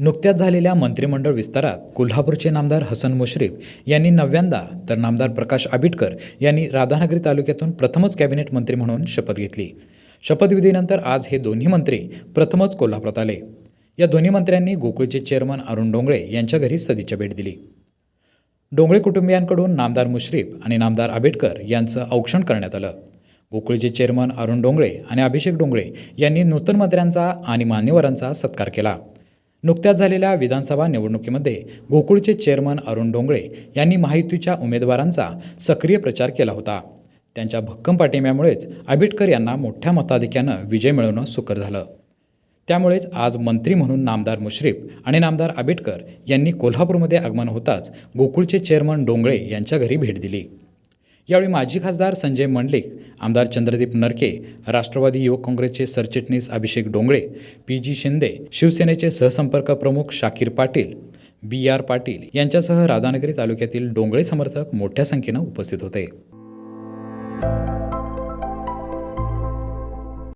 नुकत्याच झालेल्या मंत्रिमंडळ विस्तारात कोल्हापूरचे नामदार हसन मुश्रीफ यांनी नव्यांदा तर नामदार प्रकाश आबिटकर यांनी राधानगरी तालुक्यातून प्रथमच कॅबिनेट मंत्री म्हणून शपथ घेतली. शपथविधीनंतर आज हे दोन्ही मंत्री प्रथमच कोल्हापुरात आले. या दोन्ही मंत्र्यांनी गोकुळचे चेअरमन अरुण डोंगळे यांच्या घरी सदिच्छा भेट दिली. डोंगळे कुटुंबियांकडून नामदार मुश्रीफ आणि नामदार आबेडकर यांचं औक्षण करण्यात आलं. गोकुळचे चेअरमन अरुण डोंगळे आणि अभिषेक डोंगळे यांनी नूतन मंत्र्यांचा आणि मान्यवरांचा सत्कार केला. नुकत्याच झालेल्या विधानसभा निवडणुकीमध्ये गोकुळचे चेअरमन अरुण डोंगळे यांनी महायुतीच्या उमेदवारांचा सक्रिय प्रचार केला होता. त्यांच्या भक्कम पाठिंब्यामुळेच आंबेडकर यांना मोठ्या मताधिक्यानं विजय मिळवणं सुकर झालं. त्यामुळेच आज मंत्री म्हणून नामदार मुश्रीफ आणि नामदार आंबेडकर यांनी कोल्हापूरमध्ये आगमन होताच गोकुळचे चेअरमन डोंगळे यांच्या घरी भेट दिली. यावेळी माजी खासदार संजय मंडलिक आमदार चंद्रदीप नरके राष्ट्रवादी युवक काँग्रेसचे सरचिटणीस अभिषेक डोंगळे पी जी शिंदे शिवसेनेचे सहसंपर्क प्रमुख शाकीर पाटील बी आर पाटील यांच्यासह राधानगरी तालुक्यातील डोंगळे समर्थक मोठ्या संख्येनं उपस्थित होते.